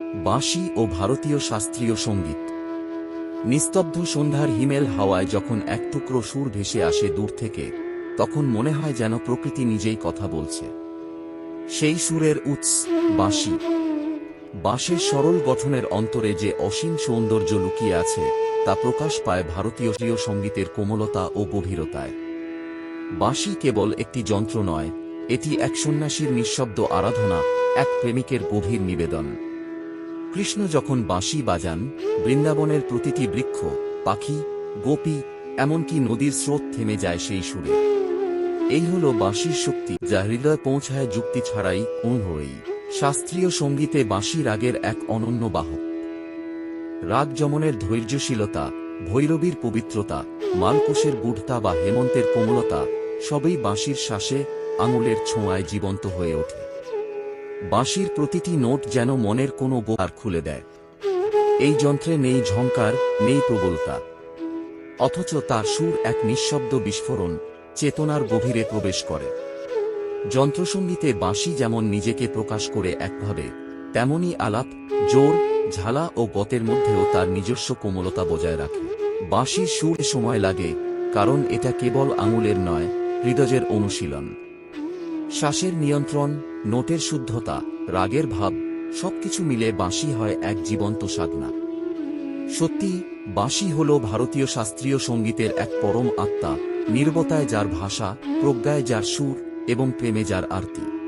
বাঁশি ও ভারতীয় শাস্ত্রীয় সংগীত। নিস্তব্ধ সন্ধ্যার হিমেল হাওয়ায় যখন এক টুকরো সুর ভেসে আসে দূর থেকে, তখন মনে হয় যেন প্রকৃতি নিজেই কথা বলছে। সেই সুরের উৎস, বাঁশি। বাঁশের সরল গঠনের অন্তরে যে অসীম সৌন্দর্য লুকিয়ে আছে, তা প্রকাশ পায় ভারতীয় সঙ্গীতের কোমলতা ও গভীরতায়। বাঁশি কেবল একটি যন্ত্র নয়, এটি এক সন্ন্যাসীর নিঃশব্দ আরাধনা, এক প্রেমিকের গভীর নিবেদন। কৃষ্ণ যখন বাঁশি বাজান, বৃন্দাবনের প্রতিটি বৃক্ষ, পাখি, গোপী, এমনকি নদীর স্রোত থেমে যায় সেই সুরে। এই হল বাঁশির শক্তি যা হৃদয় পৌঁছায় যুক্তি ছাড়াই অনুভবেই শাস্ত্রীয় সঙ্গীতে বাঁশি রাগের এক অনন্য বাহক। রাগ যমনের ধৈর্যশীলতা, ভৈরবীর পবিত্রতা, মালকোষের গুঢ়তা বা হেমন্তের কোমলতা, সবই বাঁশির শ্বাসে আঙুলের ছোঁয়ায় জীবন্ত হয়ে ওঠে। বাঁশির প্রতিটি নোট যেন মনের কোনো বোয়ার খুলে দেয়। এই যন্ত্রে নেই ঝংকার, নেই প্রবলতা। অথচ তার সুর এক নিঃশব্দ বিস্ফোরণ, চেতনার গভীরে প্রবেশ করে। যন্ত্রসঙ্গীতে বাঁশি যেমন নিজেকে প্রকাশ করে একভাবে, তেমনি আলাপ, জোর, ঝালা ও গতের মধ্যেও তার নিজস্ব কোমলতা বজায় রাখে। বাঁশির সুর সময় লাগে, কারণ এটা কেবল আঙুলের নয়, হৃদয়ের অনুশীলন। শ্বাসের নিয়ন্ত্রণ, নোটের শুদ্ধতা, রাগের ভাব, সবকিছু মিলে বাঁশি হয় এক জীবন্ত সাধনা। সত্যি, বাঁশি হল ভারতীয় শাস্ত্রীয় সঙ্গীতের এক পরম আত্মা, নির্বতায় যার ভাষা, প্রজ্ঞায় যার সুর, এবং প্রেমে যার আরতি।